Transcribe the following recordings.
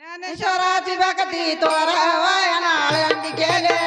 ನಾನು ಸ್ವರಾಜಿ ಭಕ್ತಿ ತೋರವಯನಾಳ ಅಂದಿಕೆಲೇ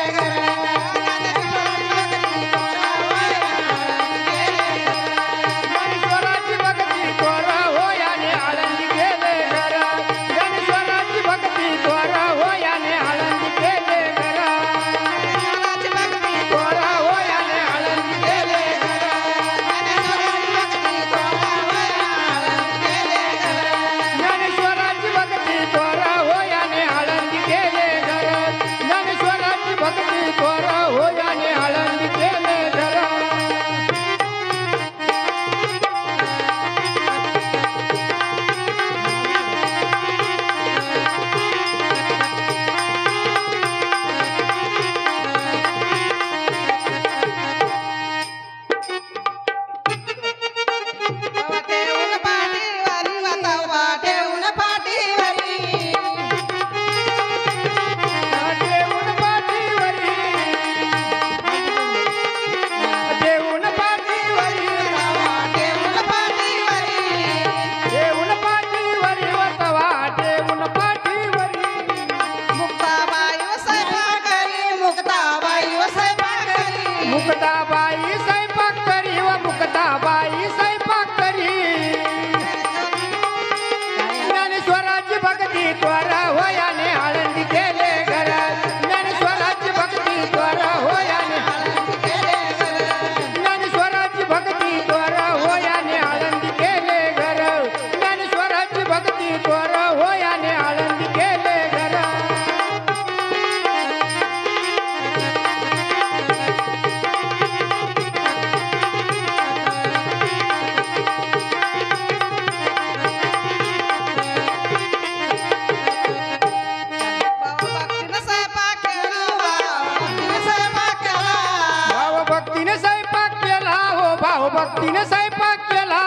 भक्तीने स्वयंपाक केला.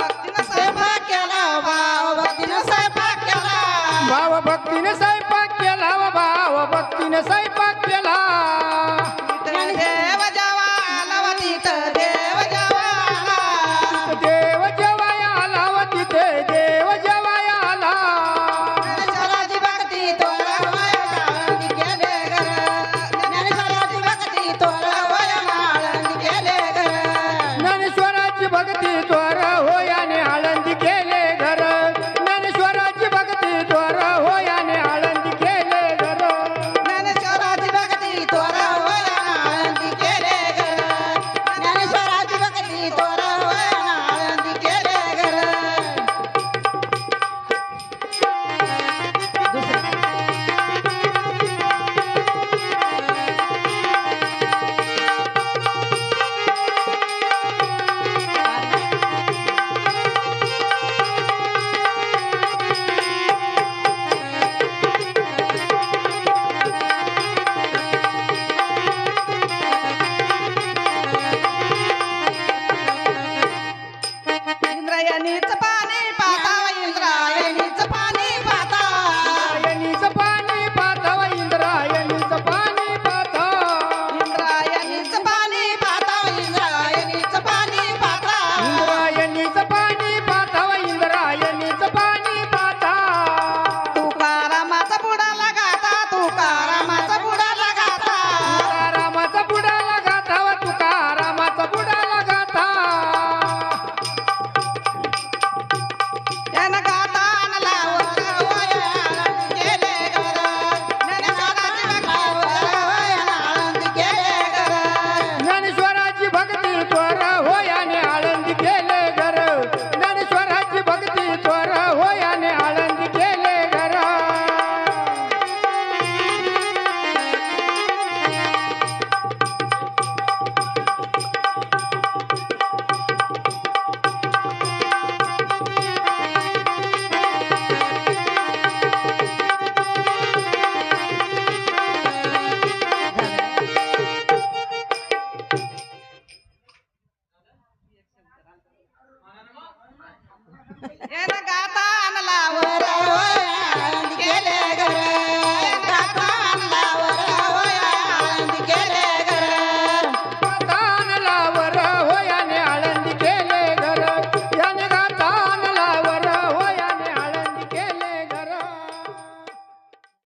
भक्तीने स्वयंपाक केला. भाव भक्तीने स्वयंपाक केला भाव भक्तीने स्वयंपाक केला भाव भक्तीने स्वयंपाक केला. ભક્તિ તો